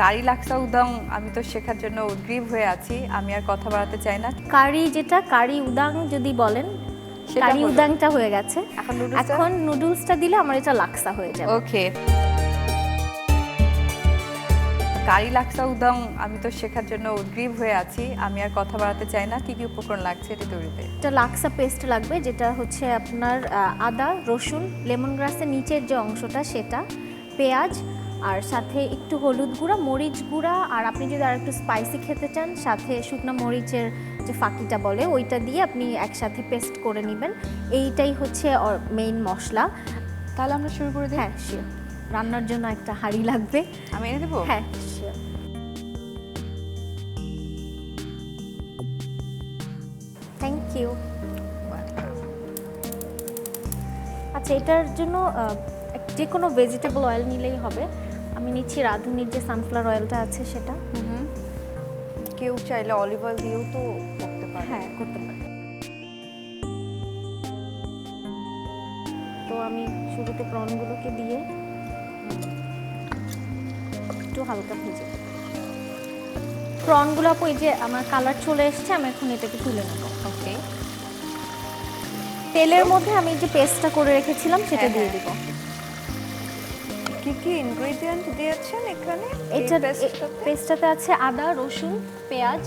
কারি laksa উদং আমি তো শেখার জন্য উদ্গ্রীব হয়ে আছি আমি আর কথা বাড়াতে চাই না। কারি যেটা কারি উদাং যদি বলেন কারি উদাংটা হয়ে গেছে। এখন নুডলসটা দিলে আমার এটা লাক্সা হয়ে যাবে। ওকে। কারি লাক্সা উদং আমি তো শেখার জন্য উদ্গ্রীব হয়ে আছি আমি আর কথা বাড়াতে চাই না। কি কি উপকরণ লাগছে এটা তৈরিতে? একটা লাক্সা পেস্ট লাগবে যেটা হচ্ছে আপনার আদা রসুন লেমন গ্রাসের নিচের যে অংশটা সেটা পেঁয়াজ আর সাথে একটু হলুদ গুঁড়া মরিচ গুঁড়া আর আপনি যদি আর একটু স্পাইসি খেতে চান সাথে শুকনো মরিচের যে ফাঁকিটা বলে ওইটা দিয়ে আপনি একসাথে পেস্ট করে নেবেন। এইটাই হচ্ছে মেইন মশলা। তাহলে আমরা শুরু করে দিই? হ্যাঁ শিওর রান্নার জন্য একটা হাঁড়ি লাগবে। আমি এনে দেবো? হ্যাঁ শিওর থ্যাংক ইউ আচ্ছা এটার জন্য যে কোনো ভেজিটেবল অয়েল নিলেই হবে। আমি নিচ্ছি রাঁধুনির যে সানফ্লাওয়ার অয়েলটা আছে সেটা। হুম। কেউ চাইলে অলিভ অয়েল দিয়েও তো করতে পারে। হ্যাঁ করতে পারে। তো আমি শুরুতে প্রনগুলোকে দিয়ে একটু হালকা ভেজে। প্রনগুলো আপু এই যে আমার কালার চলে এসেছে আমি এখন এটাকে তুলে নেব। ওকে তেলের মধ্যে আমি যে পেস্টটা করে রেখেছিলাম সেটা হ্যাঁ, দিয়ে হ্যাঁ। দিব। কি কি ইনগ্রেডিয়েন্ট দিয়েছেন এখানে? এটা পেস্টটাতে? আছে আদা রসুন পেঁয়াজ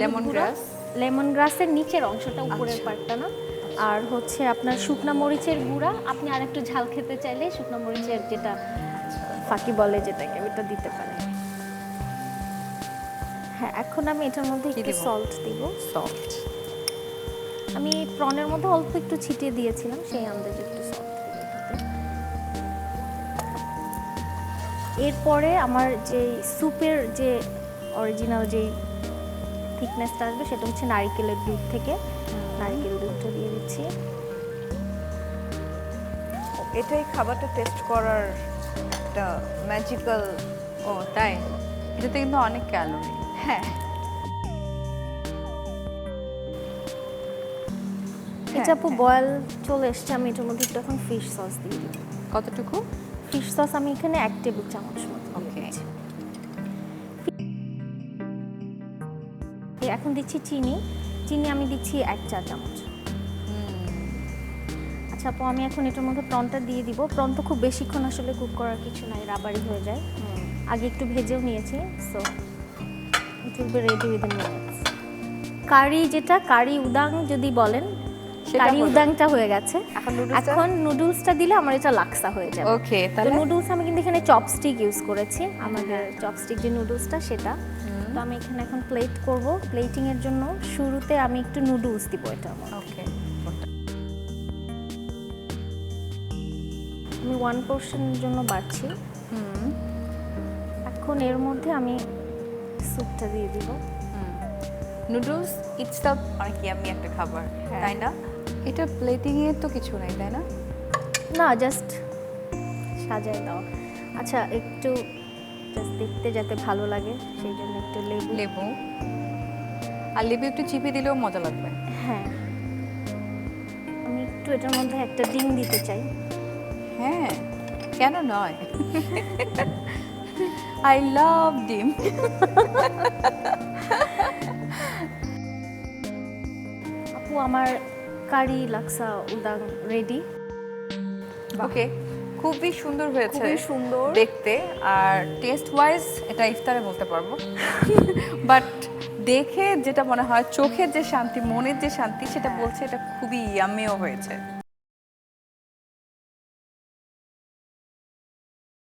লেমন গ্রাস লেমন গ্রাসের নিচের অংশটা উপরের আচ্ছা। পার্টটা না? আর হচ্ছে আপনার শুকনা মরিচের গুঁড়া। আপনি আর একটু ঝাল খেতে চাইলে শুকনা মরিচের যেটা ফাঁকি বলে যেটাকে ওটা দিতে পারেন। হ্যাঁ এখন আমি এটার মধ্যে একটু সল্ট দিব। সল্ট আমি প্রনের মধ্যে অল্প একটু ছিটিয়ে দিয়েছিলাম সেই আন্দাজে একটু সল্ট এরপরে আমার যে স্যুপের যে অরিজিনাল যে থিকনেসটা আসবে সেটা হচ্ছে নারকেলের দুধ থেকে। নারকেল দুধটা দিয়ে দিচ্ছি। এটাই খাবারটা টেস্ট করার একটা ম্যাজিক্যাল ও তাই? এটাতে কিন্তু অনেক ক্যালোরি হ্যাঁ। এটা আপু বয়েল চলে এসছে আমি এটার মধ্যে একটু এখন ফিশ সস দিয়ে দিব কতটুকু? ফিশ সস আমি এখানে এক টেবিল চামচ ওকে এখন দিচ্ছি চিনি। চিনি আমি দিচ্ছি এক চা চামচ। আচ্ছা আপু আমি এখন এটার মধ্যে প্রনটা দিয়ে দিব। প্রন তো খুব বেশিক্ষণ আসলে কুক করার কিছু নাই রাবারি হয়ে যায়। আগে একটু ভেজেও নিয়েছি so it will be ready within minutes curry যেটা কারি উদাং যদি বলেন কারি উদাংটা হয়ে গেছে। এখন নুডলসটা দিলে আমার এটা লাক্সা হয়ে যাবে। ওকে তাহলে? নুডলস আমি কিন্তু এখানে চপস্টিক ইউজ করেছি। আমাদের চপস্টিক যে নুডলসটা সেটা। তো আমি এখানে এখন প্লেট করব। প্লেটিং এর জন্য শুরুতে আমি একটু নুডলস দিব এটা ওকে আমি ওয়ান পোর্শনের জন্য বাড়ছি। হুম। এখন এর মধ্যে আমি স্যুপটা দিয়ে দিব। নুডলস ইটস অনেক ইয়ামি একটা খাবার হ্যাঁ। তাই না? এটা প্লেটিং এর তো কিছু নাই তাই না? না জাস্ট সাজাই দাও। আচ্ছা একটু জাস্ট দেখতে যাতে ভালো লাগে সেই জন্য একটু লেবু। লেবু। আর লেবু একটু চিপে দিলেও মজা লাগবে। হ্যাঁ। আমি একটু এটার মধ্যে একটা ডিম দিতে চাই। হ্যাঁ কেন নয়? আই লাভ ডিম। আপু আমার কারি লাক্সা উদাং রেডি। ওকে খুবই সুন্দর হয়েছে খুবই সুন্দর। দেখতে আর টেস্ট ওয়াইজ এটা ইফতারে বলতে পারব। বাট দেখে যেটা মনে হয় চোখের যে শান্তি মনের যে শান্তি সেটা বলছে এটা খুবই ইয়ামিও হয়েছে।